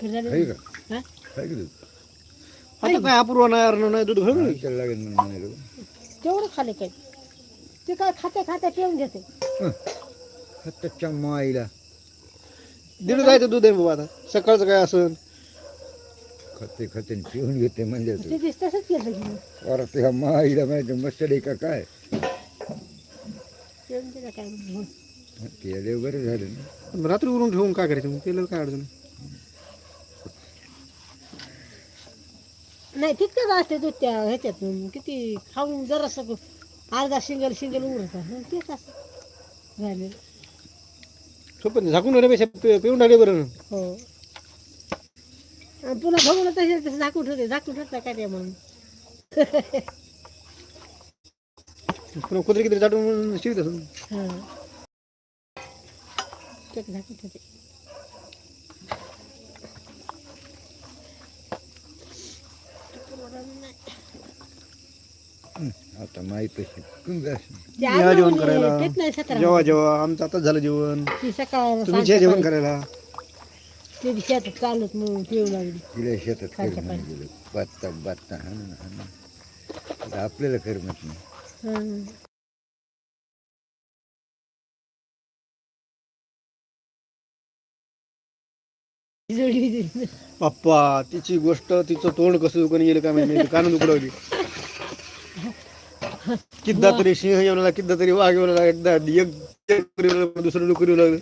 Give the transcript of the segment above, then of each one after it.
आहे. का हा? आहे का दूध? आता काय अपूर्व नाही अर्ण नाही दूध घालून त्याला लागेल म्हणून म्हणालो. तेवढं खाले काय ते काय खाते खाते ठेवून देते हं. हाताच्या माईला दीड जायचं दूध आहे बाबा आता सकाळचं काय असं खाते खाते आणि पिऊन घेते म्हणजे ते दिस तसंच केलं की मग. माईला माहिती मस्त का काय ठेवून दिलं काय म्हणून. केले बरं झालं ना रात्री उरून ठेवून काय करायचं मग केलं काय अडचण नाही तितकंच असते दूध त्या ह्याच्यात. किती खाऊन जरासं अर्धा शिंगल शिंगल उरत तेच असं झालेलं. सोपं नाही. झाकून राहिल्यापेक्षा पे- पिऊन टाकले बरं. हो. आणि पुन्हा बघून तसे तसं झाकून ठेवते. झाकून ठेवता काय ते म्हणून. पुन्हा कुत्रे किती चाटून शिवत. असं हां झाकून ठेवते. आता माई पशी कुंग ते या जेवण करायला. जेव्हा जेव्हा आमचं आताच झालं जेवण. ती सकाळ तुम्ही जे जेवण करायला. ते शेतात चालत मग पिऊ लागली. तिला शेतात कर म्हणून गेलो. बात्ता बात्ता हा ना हा. ना आता आपल्याला करमत नाही हां जोडी. पप्पा तिची गोष्ट तिचं तोंड कसं दुकान गेलं काय माहिती कान दुखडवली किद्दा तरी सिंह येऊ लागला किद्दा तरी वाघ येऊ लागला एकदा एक दुसरं डुकर येऊ लागलं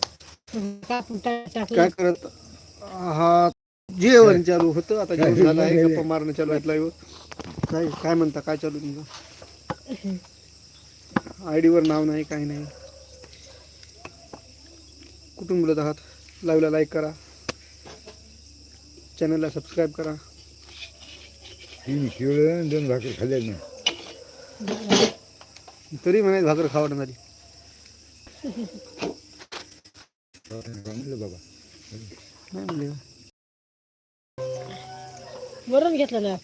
काय करत? हा जेवण चालू होतं. आता जेवण झालं आहे गप्पा मारणं चालू आहे लाईव्ह काय काय म्हणता? काय चालू तुमचं? आय वर नाव नाही काही नाही. कुठून बोलत आहात? लाईव्हला लाईक करा. चॅनलला सबस्क्राईब करा. तीन शिवळ दोन भाकर खाल्ल्या तरी म्हणे भाकर खावड झाली बाबा नाही म्हणले घेतलं नाही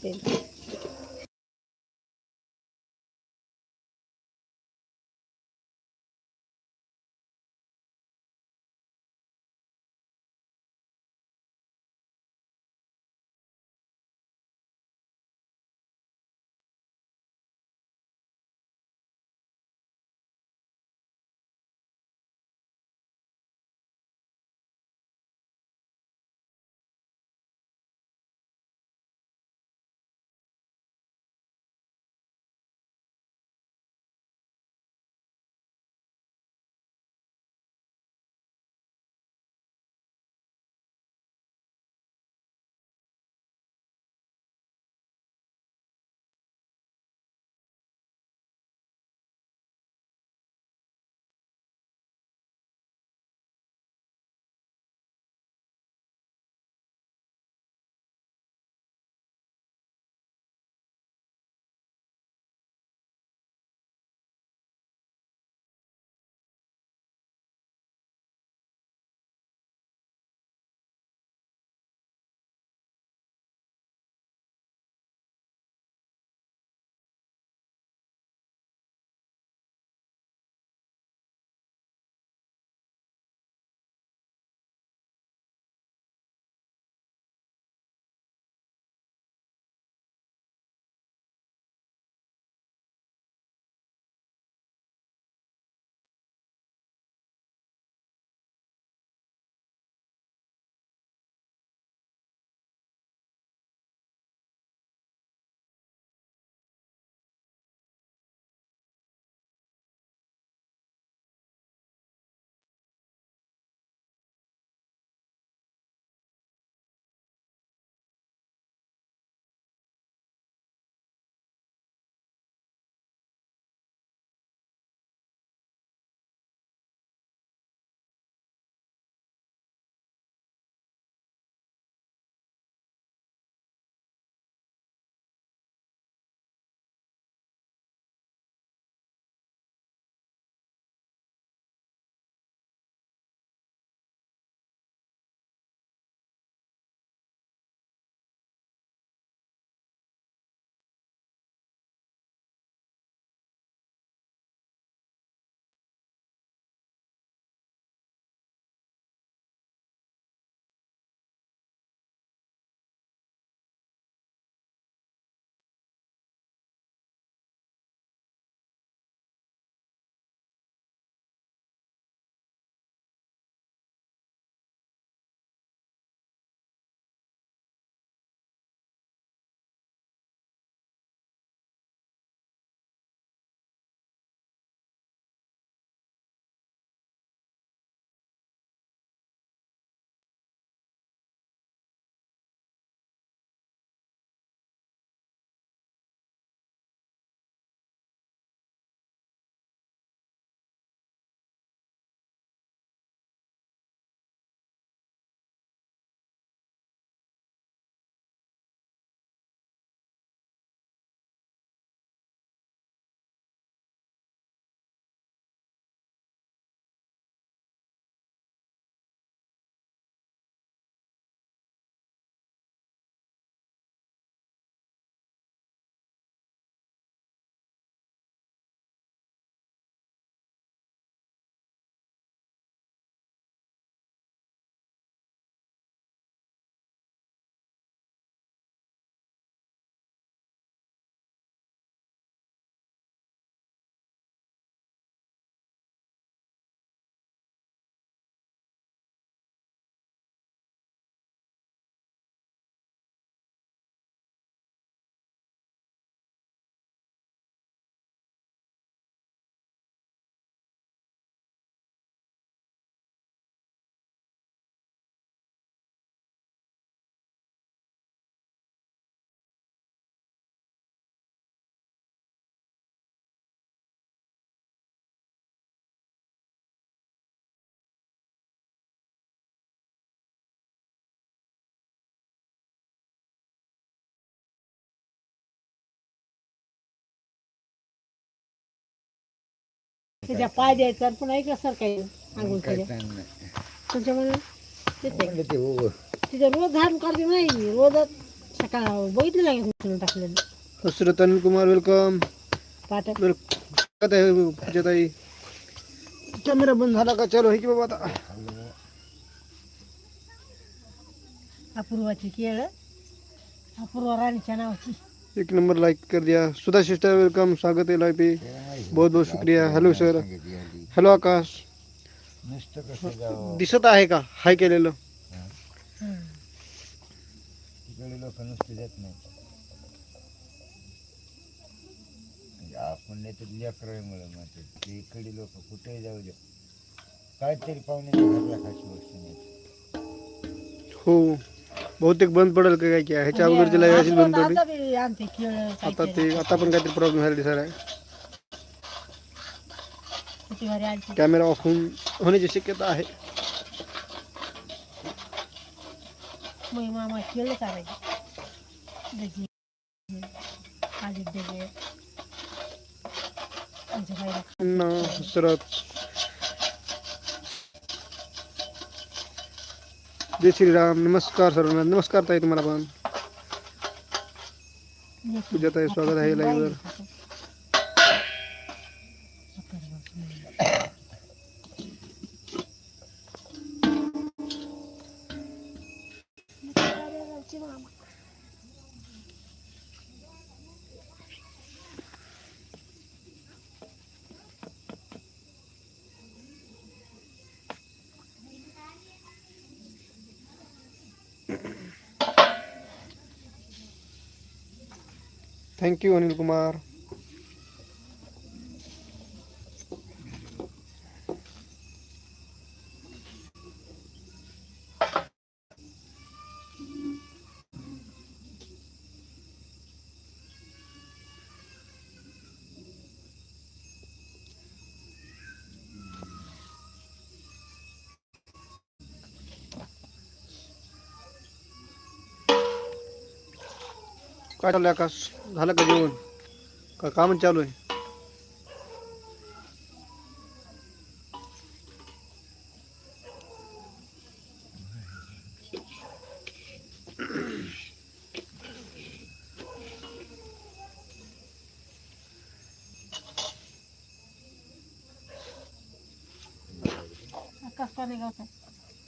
त्याच्या पाय द्यायचा आणि पुन्हा इकडं सरकायचं आंघोळ काय केल्या ताण नाही. त्याच्यामुळे तेच आहे. म्हणलं ते हो. तिथं रोज काढते नाही. सकाळ बघितलं नाही उचलून टाकलेलं? कुमार वेलकम पूजाताई. कॅमेरा बंद झाला का? चालू की बाबा आता? अपूर्वाची केळ. अपूर्वा राणीच्या नावाची. एक नंबर लाईक कर दिया। सुधा सिस्टर वेलकम स्वागत है लाइव पे बहुत बहुत शुक्रिया। Hello sir hello Akash. दिसत का? हं. जात नाही म्हणजे आपण नाही तर लेकरामुळे म्हणते इकडे लोक कुठेही जाऊ द्या काहीतरी पाहुण्याच्या घरला खाशी वस्तू नाही हो बहुतेक बंद पडेल। का काय की ह्याच्या बंद पडली आता बी आणते केळ आता ते आता पण काहीतरी प्रॉब्लेम झाला दिसायला आहे किती भारी आणते कॅमेरा ऑफ होऊन होण्याची शक्यता आहे मग मामा केळ चालायचे त्याची आधी देवे आमच्या बाईला पुन्हा हसरत जय श्रीराम नमस्कार सर्वांना नमस्कार ताई तुम्हाला पण पूजाताई स्वागत आहे लाईव्हवर वर थँक्यू अनिल कुमार काय चालू आहे आकाश? झालं का जेवण? का काम चालू आहे?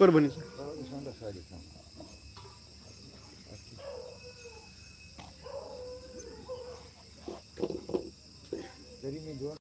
परभणीचं. तरी मी दोन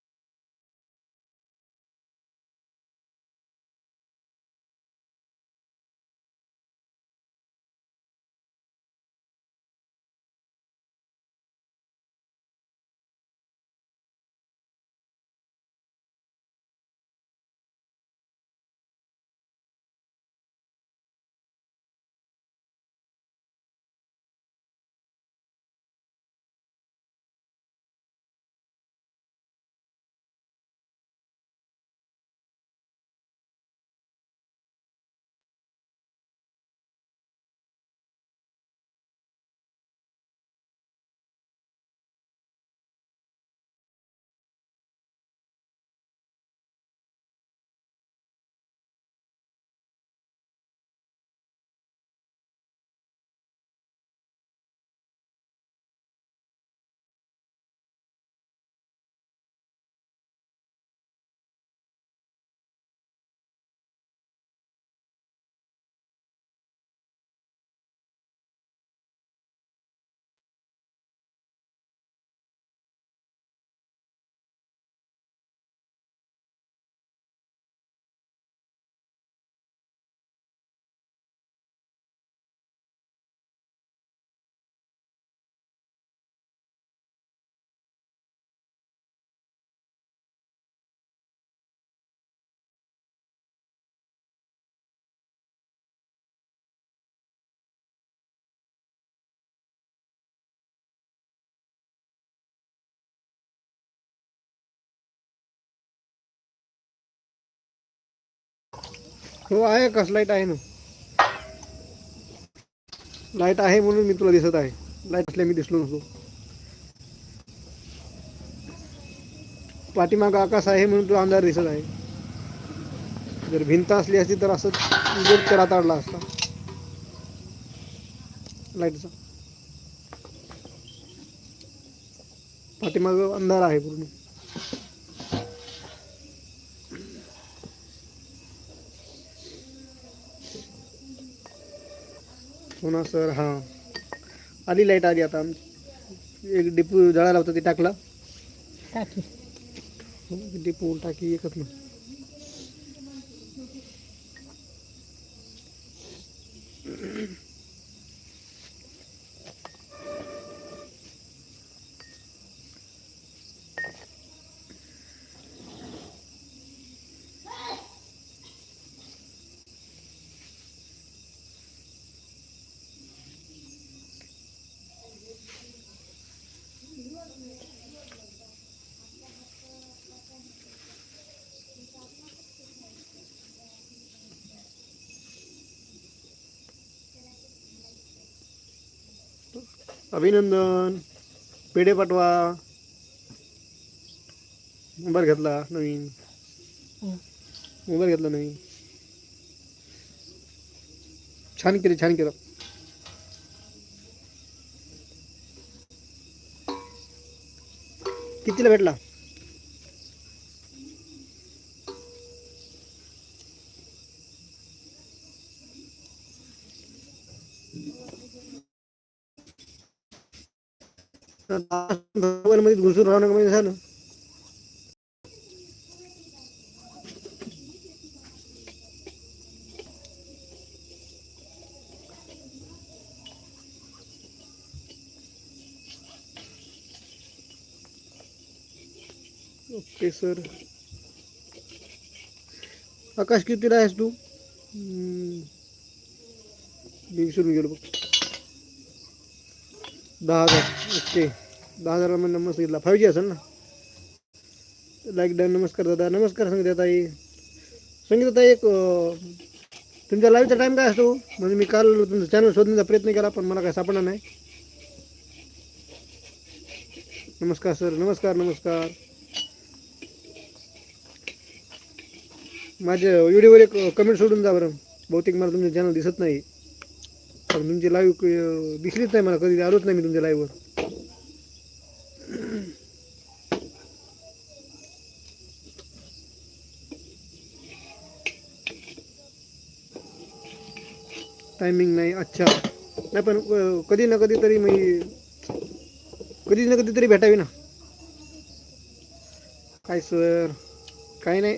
हो आहे कस लाइट आहे ना? लाइट आहे म्हणून मी तुला दिसत आहे. लाइट असल्या मी दिसलो नसतो. पाठीमाग आकाश आहे म्हणून तुला अंधार दिसत आहे. जर भिंत असली असती तर असं उजेड करात आणला असता. लाईटचा पाठीमाग अंधार आहे पूर्ण. हो ना सर हां. आली लाइट आली आता. आमची एक डिपू जळाला होता ते टाकला. टाकी. डिपू टाकी एकच ना. अभिनंदन. पेढे पाठवा. मोबाईल घेतला नवीन. मोबाईल घेतला नवीन. छान केलं छान केलं. कितीला भेटला? मोबाईल मध्ये घुसून राहणं म्हणजे झालं. Okay sir. आकाश कितीला आहेस तू? विसरून गेलो बघ. दहा हजार. ओके. दहा हजार म्हणजे नंबर घेतला फाईव्ह जी असेल ना? लाईक डन नमस्कार दादा. नमस्कार संगीता ताई एक तुमच्या लाईव्हचा टाईम काय असतो? म्हणजे मी काल तुमचं चॅनल शोधण्याचा प्रयत्न केला पण मला काय सापडला नाही. नमस्कार सर नमस्कार नमस्कार. माझ्या व्हिडिओवर एक कमेंट सोडून जा बरं. बहुतेक मला तुमचं चॅनल दिसत नाही. पण तुमची लाईव्ह दिसलीच नाही मला कधी. आलोच नाही मी तुमच्या लाईव्हवर टायमिंग नाही अच्छा. नाही पण कधी ना कधी तरी मी कधी ना कधी तरी भेटावी ना. काय सर काय नाही.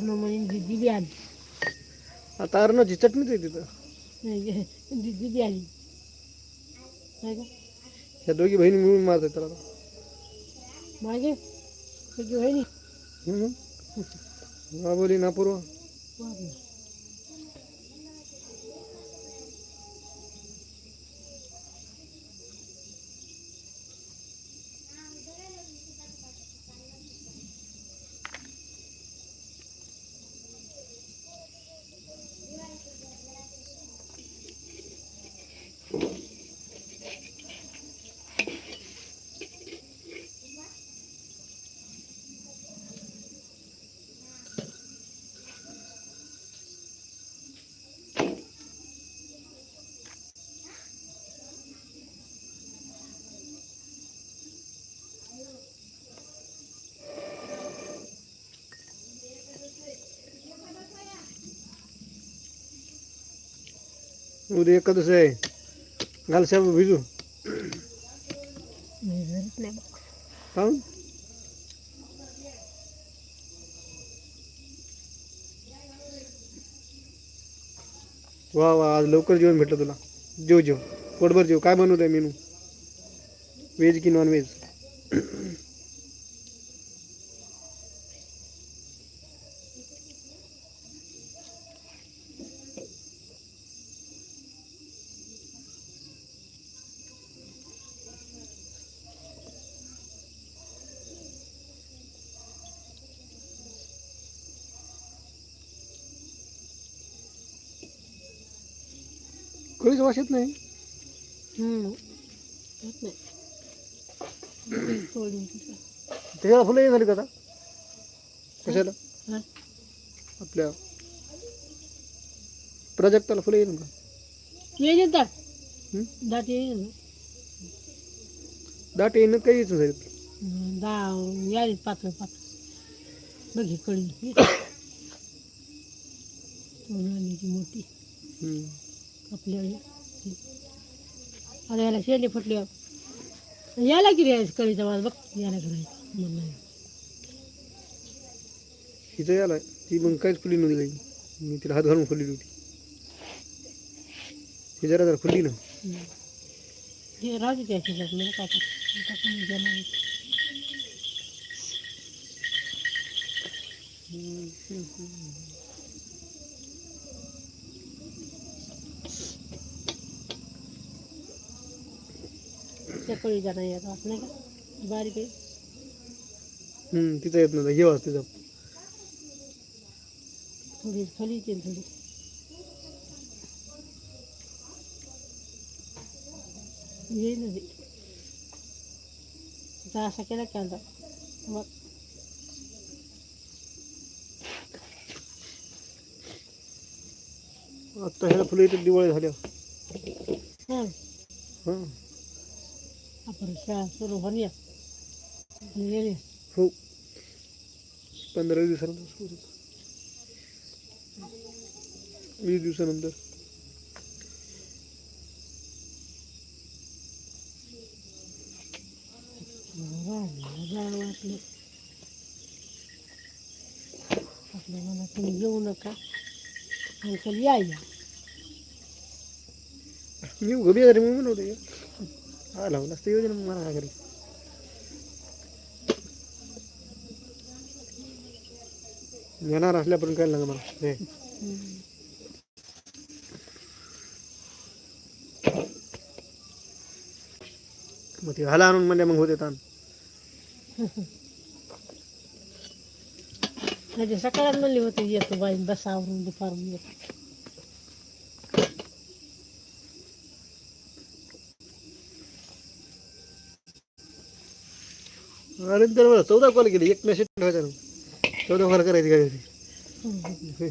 आता अर्णव म्हणजे दि- दिदी आली आता अर्णाची चटणीच आहे तिथं नाही, दि- दिदी आली नाही का ह्या दोघी बहिणी मिळून मारतात त्याला आता. मागे सगळी वहिनी उद्या एकादश आहे. घाल साहेब भिजू. पाहून वा वा आज लवकर जेवण भेटलं तुला. जेव जेव. पोटभर जेव. काय बनवत आहे मेनू? व्हेज की नॉन व्हेज कळीच वास येत नाही. त्याच्याला फुलं ये झाली का आता? कशाला? हा? आपल्या प्राजक्ताला फुलं येईल का? येईल दाट हं? दाट येईल दाट येणं काही येत नाही. हं, दा यायला पातळ पातळ. बघ ही कळी ही. मोठी. आपल्या आता याला शेंडे फुटल्यावर याला की रे कळीचा वाज बघ याला करायचं म्हणलं हिचं याला ती मग काहीच फुली नव्हती काही मी तिला हात घालून फुलली होती. ही जरा जरा फुलली ना. हं. राहू दे मला काय नाही येत नाही का? बारीक आहे. हम्म, तिचा येत नव्हता. वाज तिचा थोडी खाली येते थोडी. येईल ना ते. तिचा असा केला की आता? मग. आता ह्याला फुलं येतात दिवाळी झाल्या हां. हां. आपण शाळा सुरू होण्या येणे हो. पंधरा दिवसानंतर सुरू. वीस दिवसानंतर. जाण वाटलं आपल्या मनात तुम्ही येऊ नका. अंकल या या. मी उभी झाली म्हणून होते. हा लावलं असतं योजना मग मला काय करेल येणार असल्यापर्यंत काय लागणार मला हे हम्म. मग ते घाला आणून म्हणजे मग होते ताण म्हणजे सकाळात म्हणली होती येतो बाई बसावरून दुपारून येतो अरे मला चौदा कॉल केली. एक मेसेज ठेवायचा चौदा कॉल करायची गाडी